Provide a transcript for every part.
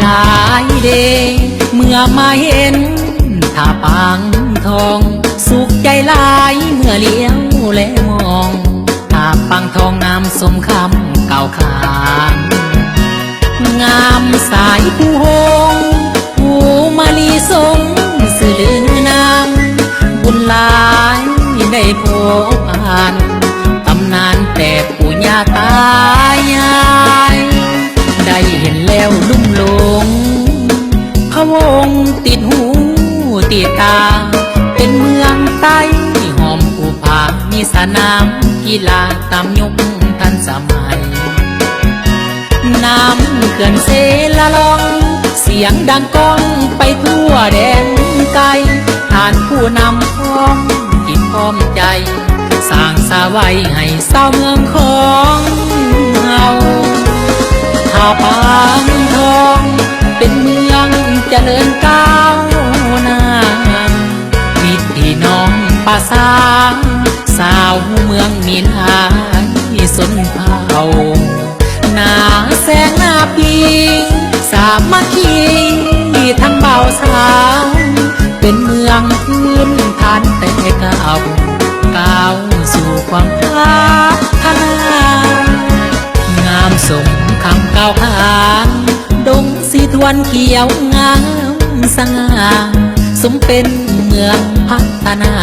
หลายเดเมื่อมาเห็นท่าปังทอง สุขใจหลายเมื่อเลี้ยวและมองท่าปังทองงามสมคำเก่าขานงามสายผู้หง เห็นแล้วลุ่มหลงพะวงติดหูติดตา เป็นเมืองใต้หอมผูผามีสนามกีฬาตามยุคทันสมัย น้ำเขื่อนเซละลอง เสียงดังก้องไปทั่วแดนไกลผ่านผู้นำพร้องจิตพร้อมใจ สร้างสาไว้ให้เศร้าเมืองของเฮาาปางทอง เป็นเมืองเจริญก้าวหน้ามิตรพี่น้องป่าสางสาวเมืองมีนายสนเผาหน้าแสงหน้าปีสามัคคีทั้งเบาสาว เป็นเมืองพื้นฐานแต่เก่าก้าวสู่ความพัฒนางามสม คำก้าวขานดงสีทวนเขียวงามสง่าสมเป็นเมืองพัฒนา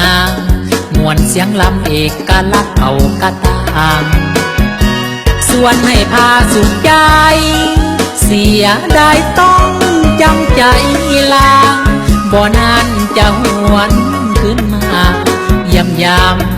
มวนเสียงลำเอกลักษณ์เอากระตางส่วนให้พาสุขใจ เสียได้ต้องจำใจลาบ่นานจะหวนขึ้นมายำยำ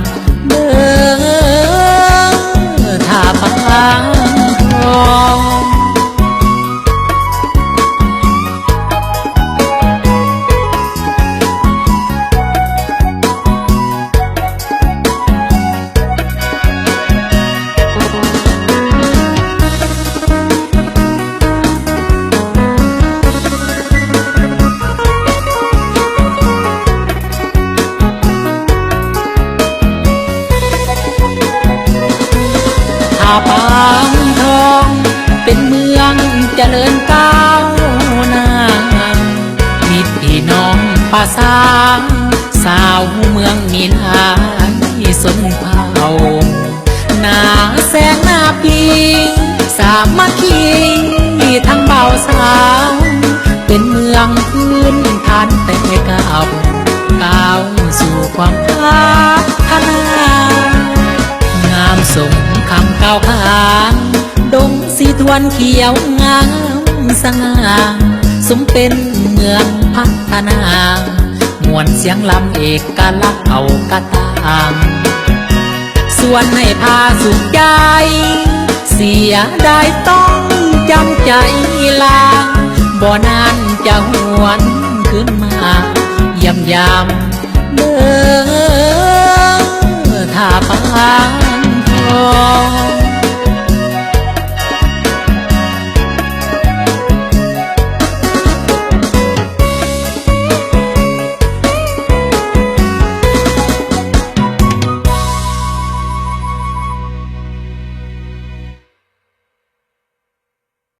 ปางทอง เป็นเมืองเจริญก้าวหน้ามิตรพี่น้องป่าสางสาวเมืองมีนายสนเผาหน้าแสงหน้าปีสามัคคีทั้งเบาสาวเป็นเมืองพื้นฐานแต่เก่าก้าวสู่ความพัฒนางามสม คำก้าวขานดงสีทวนเขียวงามสง่าสมเป็นเมืองพัฒนามวนเสียงลำเอกลักษณ์เอากระตางส่วนให้พาสุขใจ เสียได้ต้องจำใจลาบ่นานจะหวนขึ้นมายำยำเด้อถ้าปาง